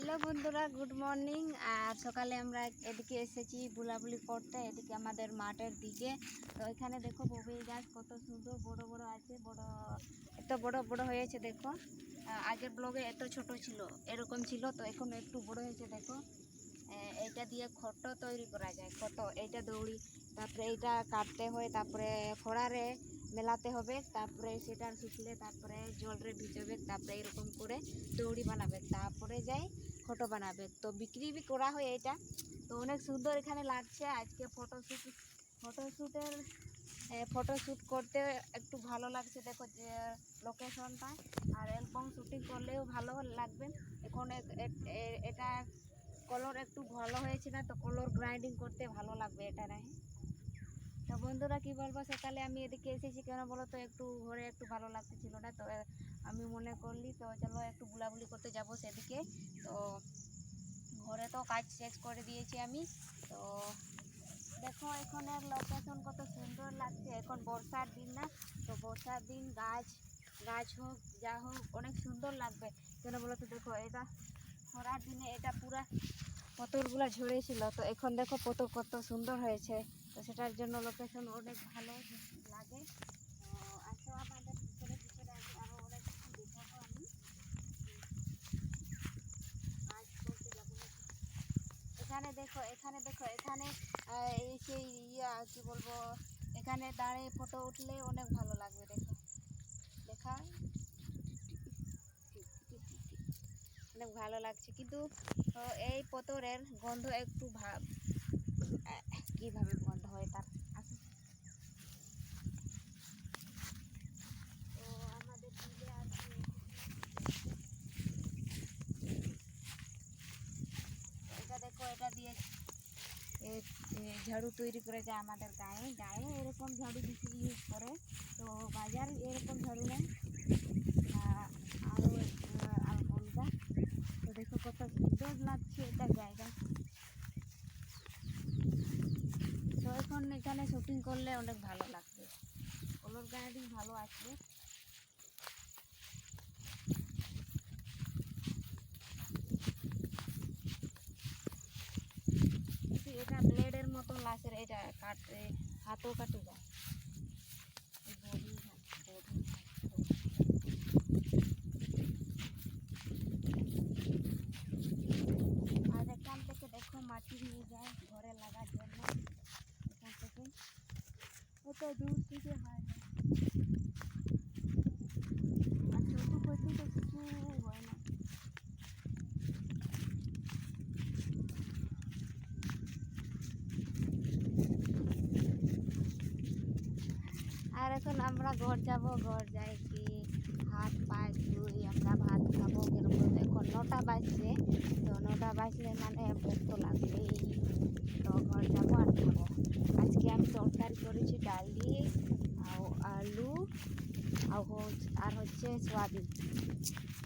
Hello বন্ধুরা, good morning. আর সকালে আমরা এদিকে এসেছি বুলাবুলি করতে, এদিকে আমাদের মাঠের দিকে। তো এখানে দেখো ববেই গাছ কত সুন্দর, বড় বড় আছে, বড়, এত বড় বড় হয়েছে দেখো। আগের ব্লগে এত ছোট ছিল, এরকম ছিল, তো এখন একটু বড় হয়েছে দেখো। এইটা দিয়ে খট তৈরি করা যায় কত এইটা দৌড়ি। তারপরে এইটা কাটতে হয়, তারপরে খড়ারে মেলাতে হবে, তারপরে সেটা শুকলে তারপরে জলরে ভিজাবে তারপরে এরকম করে দৌড়ি বানাবে, তারপরে যাই ফটো বানাবে। তো বিক্রি বি করা হয় এটা তো অনেক সুন্দর এখানে লাগছে, আজকে ফটোশ্যুট ফটোশ্যুটের ফটোশ্যুট করতে একটু ভালো লাগছে, দেখো যে লোকেশনটা আর অ্যালবাম শুটিং করলেও ভালো লাগবে। এখন এটা কলর একটু ভালো হয়েছে না, তো কলর গ্রাইন্ডিং করতে ভালো লাগবে এটা না তো বন্ধুরা কি বলব সকালে আমি এদিকে এসেছি কেন বলো তো? একটু ঘরে একটু ভালো লাগতেছিল না তো আমি মনে করলি তো চলো একটু বুলাবুলি করতে যাব সেদিকে। তো ঘরে তো কাজ শেষ করে দিয়েছি আমি। তো দেখো এখানের লোকেশন কত সুন্দর লাগছে। এখন বর্ষার দিন না, তো বর্ষার দিন গাছ গাছ হোক, যা হোক, অনেক সুন্দর লাগবে। কেন বলো তো দেখো, এটা খরার দিনে এটা পুরা পতরগুলা ঝরেছিল। তো এখন দেখো পতর কত সুন্দর হয়েছে। তো সেটার জন্য লোকেশন অনেক ভালো লাগে। আসো আমাদের ভিতরে ভিতরে আগে আরও অনেক কিছু। এখানে দেখো এখানে দেখো, এখানে এই সেই ইয়া, কি বলব, এখানে দাঁড়িয়ে ফটো উঠলে অনেক ভালো লাগবে, দেখো। দেখা। অনেক ভালো লাগছে, কিন্তু এই পতরের গন্ধ একটু ভাব কীভাবে হয় তার দেখো এটা দিয়ে ঝাড়ু তৈরি করেছে আমাদের গায়ে। গায়ে এরকম ঝাড়ু বেশি ইউজ করে। তো বাজার এরকম ঝাড়ু নেই আ- আরও আহ, আলগা তো দেখো কত সুন্দর লাগছে এটা জায়গা তো এখন শুটিং করলে অনেক ভালো লাগবে। কলর গ্যারেডিং ভালো আসবে এটা ব্লেডের মতো লাশের এটা কাটে, হাতও কাটে যায় এই বডি বডি আর এখান থেকে দেখো মাটি নিয়ে যায় ঘরে লাগার জন্য এখান থেকে অত দূর থেকে হয় না। আর এখন আমরা ঘর যাব, ঘর যাই কি হাত, পায়ে ধুই, আমরা ভাত খাব কীরকম। এখন নটা বাজছে। তো নটা বাজলে মানে ভোক তো লাগবেই তো ঘর যাব আর খাব আজকে আমি তরকারি করেছি ডালি আর আলু আর হচ্ছে সোয়াবিন।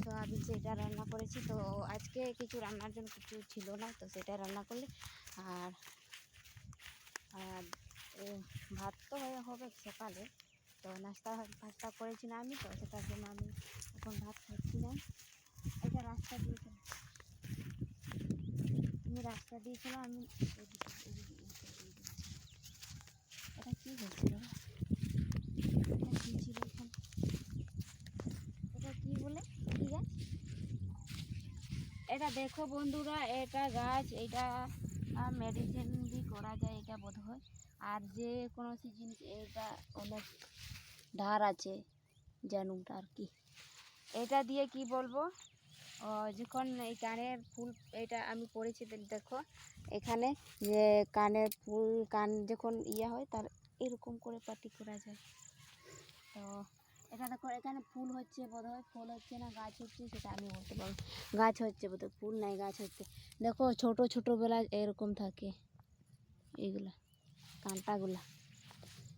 সোয়াবিন সেটা রান্না করেছি, তো আজকে কিছু রান্নার জন্য কিছু ছিল না, তো সেটা রান্না করলে আর আর ভাত তো হয়ে, হবে সকালে, তো নাস্তা ফাস্তা করেছি না আমি, তো সেটার জন্য আমি এখন ভাত খাচ্ছি না। এটা রাস্তা দিয়েছিল তুমি রাস্তা দিয়েছিলাম আমি এটা কী হয়েছিল এটা কী ছিল এখানে এটা কী বলে কী গাছ এটা দেখো বন্ধুরা, এটা গাছ, এটা মেডিসিন বি করা যায়, এটা বোধ হয় আর যে কোনো জিনিস এটা অনেক ধার আছে জানুনটা আর কি। এটা দিয়ে কি বলব? যখন এই কানের ফুল, এটা আমি পড়েছি দেখো, এখানে যে কানের ফুল, কান যখন ইয়ে হয়, তার এরকম করে পাটি করা যায়। তো দেখো, এখানে ফুল হচ্ছে বোধ হয় ফুল হচ্ছে না, গাছ হচ্ছে সেটা আমি বলতে পারব গাছ হচ্ছে বোধ ফুল নাই, গাছ হচ্ছে। দেখো, ছোট ছোটোবেলা এরকম থাকে এইগুলা কাঁটাগুলা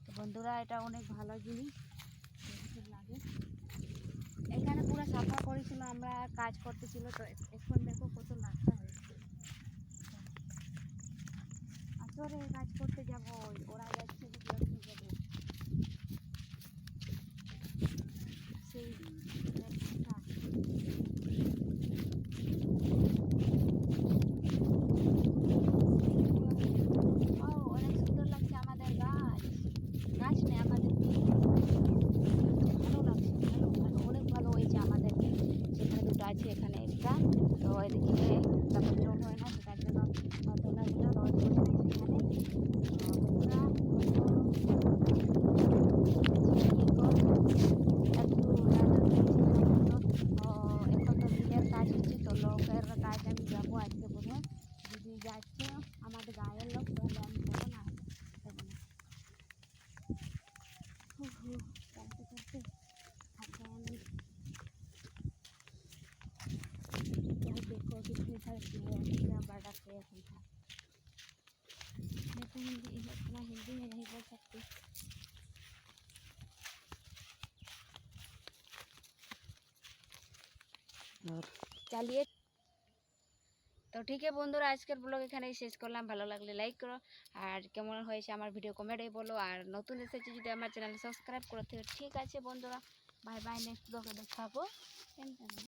তো বন্ধুরা, এটা অনেক ভালো জিনিস লাগে। এখানে পুরো সাফা করেছিল, আমরা কাজ করতেছিল, তো এখন দেখো কত লাখা হয়েছে। আসলে কাজ করতে যাব ওরা যাচ্ছে যে জলদি যাব সেই কথা। দিয়েছি এখানে একটা তো এদিকে তারপর জল হয় না তার জন্য বন্ধুরা একটু এখন লোকের কাজ আমি যাব আজকে হয় যদি যাচ্ছে আমাদের গায়ের লোক তাহলে আমি যাব না যাব না হু হু, कितनी सारी चीज़ें हैं कितना बड़ा प्लेस था मैं तो हिंदी इतना हिंदी में नहीं बोल सकती और চালিয়ে তো ঠিক আছে বন্ধুরা আজকের ব্লগ এখানেই শেষ করলাম ভালো লাগলে লাইক করো আর কেমন হয়েছে আমার ভিডিও কমেন্টে বলো আর নতুন এসেছে যদি আমার চ্যানেল সাবস্ক্রাইব করো তো ঠিক আছে বন্ধুরা বাই বাই নেক্সট ব্লগে দেখাবো